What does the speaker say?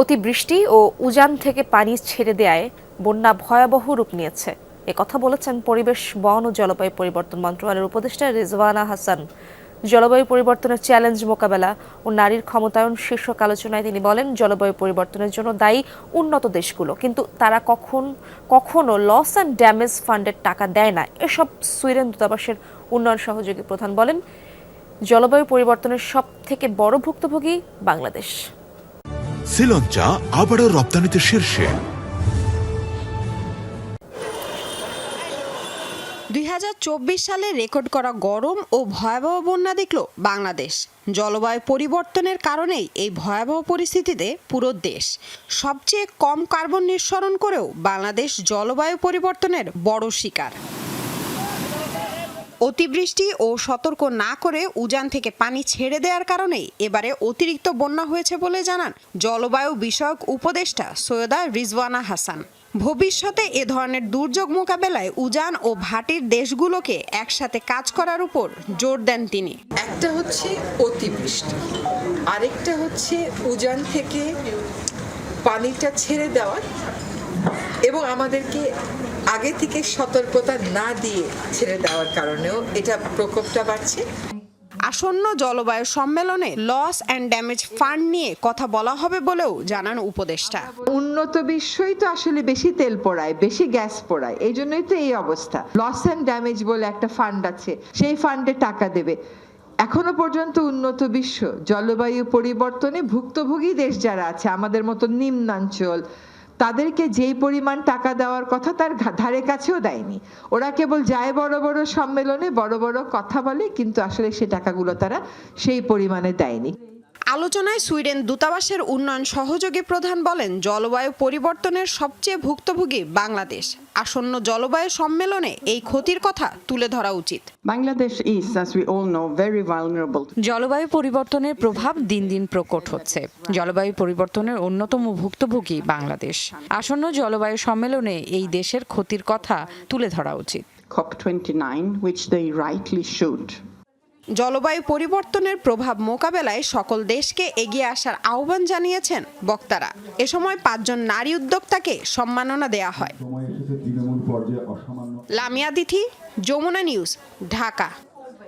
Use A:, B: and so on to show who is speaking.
A: অতিবৃষ্টি ও উজান থেকে পানি ছেড়ে দেয়ায় বন্যা ভয়াবহ রূপ নিয়েছে। এ কথা বলেছেন পরিবেশ, বন ও জলবায়ু পরিবর্তন মন্ত্রণালয়ের উপদেষ্টা রিজওয়ানা হাসান। জলবায়ু পরিবর্তনের চ্যালেঞ্জ মোকাবেলা ও নারীর ক্ষমতায়ন শীর্ষক আলোচনায় তিনি বলেন, জলবায়ু পরিবর্তনের জন্য দায়ী উন্নত দেশগুলো, কিন্তু তারা কখন, কখনো লস অ্যান্ড ড্যামেজ ফান্ডের টাকা দেয় না। এসব সুইডেন দূতাবাসের উন্নয়ন সহযোগী প্রধান বলেন, জলবায়ু পরিবর্তনের সব থেকে বড় ভুক্তভোগী বাংলাদেশ।
B: শ্রীলঞ্চা আবারও রপ্তানিতে শীর্ষে।
C: দুই সালে রেকর্ড করা গরম ও ভয়াবহ বন্যা দেখল বাংলাদেশ। জলবায়ু পরিবর্তনের কারণেই এই ভয়াবহ পরিস্থিতিতে পুরো দেশ। সবচেয়ে কম কার্বন নিঃসরণ করেও বাংলাদেশ জলবায়ু পরিবর্তনের বড় শিকার। অতিবৃষ্টি ও সতর্ক না করে উজান থেকে পানি ছেড়ে দেওয়ার কারণেই এবারে অতিরিক্ত বন্যা হয়েছে বলে জানান জলবায়ু বিষয়ক উপদেষ্টা সৈয়দা রিজওয়ানা হাসান। ভবিষ্যতে এ ধরনের দুর্যোগ মোকাবেলায় উজান ও ভাটির দেশগুলোকে একসাথে কাজ করার উপর জোর দেন তিনি।
D: একটা হচ্ছে অতিবৃষ্টি, আরেকটা হচ্ছে উজান থেকে পানিটা ছেড়ে দেওয়া এবং আমাদেরকে আগে থেকে সতর্কতা না দিয়ে ছেড়ে দেওয়ার কারণেও এটা প্রকোপটা বাড়ছে।
C: আসন্ন জলবায়ু সম্মেলনে লস অ্যান্ড ড্যামেজ ফান্ড নিয়ে কথা বলা হবে বলেও জানান উপদেষ্টা।
E: উন্নত বিশ্বই তো আসলে বেশি তেল পোড়ায় বেশি গ্যাস পোড়ায় এই জন্যই তো এই অবস্থা। লস অ্যান্ড ড্যামেজ বলে একটা ফান্ড আছে সেই ফান্ডে টাকা দেবে। এখনও পর্যন্ত উন্নত বিশ্ব জলবায়ু পরিবর্তনে ভুক্তভোগী দেশ যারা আছে আমাদের মতো নিম্নাঞ্চল তাদেরকে যেই পরিমাণ টাকা দেওয়ার কথা তার ধারে কাছেও দেয়নি। ওরা কেবল যায় বড় বড় সম্মেলনে বড় বড় কথা বলে, কিন্তু আসলে সে টাকাগুলো তারা সেই পরিমাণে দেয়নি।
C: আলোচনায় সুইডেন দূতাবাসের উন্নয়ন সহযোগী প্রধান বলেন জলবায়ু পরিবর্তনের সবচেয়ে ভুক্তভোগী বাংলাদেশ। আসন্ন জলবায়ু সম্মেলনে এই ক্ষতির কথা তুলে ধরা উচিত।
F: Bangladesh is, as we all know, very vulnerable.
G: জলবায়ু পরিবর্তনের প্রভাব দিন দিন প্রকট হচ্ছে। জলবায়ু পরিবর্তনের অন্যতম ভুক্তভোগী বাংলাদেশ। আসন্ন জলবায়ু সম্মেলনে এই দেশের ক্ষতির কথা তুলে ধরা উচিত।
F: COP29, which they rightly should.
C: জলবায়ু পরিবর্তনের প্রভাব মোকাবেলায় সকল দেশকে এগিয়ে আসার আহ্বান জানিয়েছেন বক্তারা। এ সময় পাঁচজন নারী উদ্যোক্তাকে সম্মাননা দেয়া হয়। লামিয়া দিথি যমুনা নিউজ ঢাকা।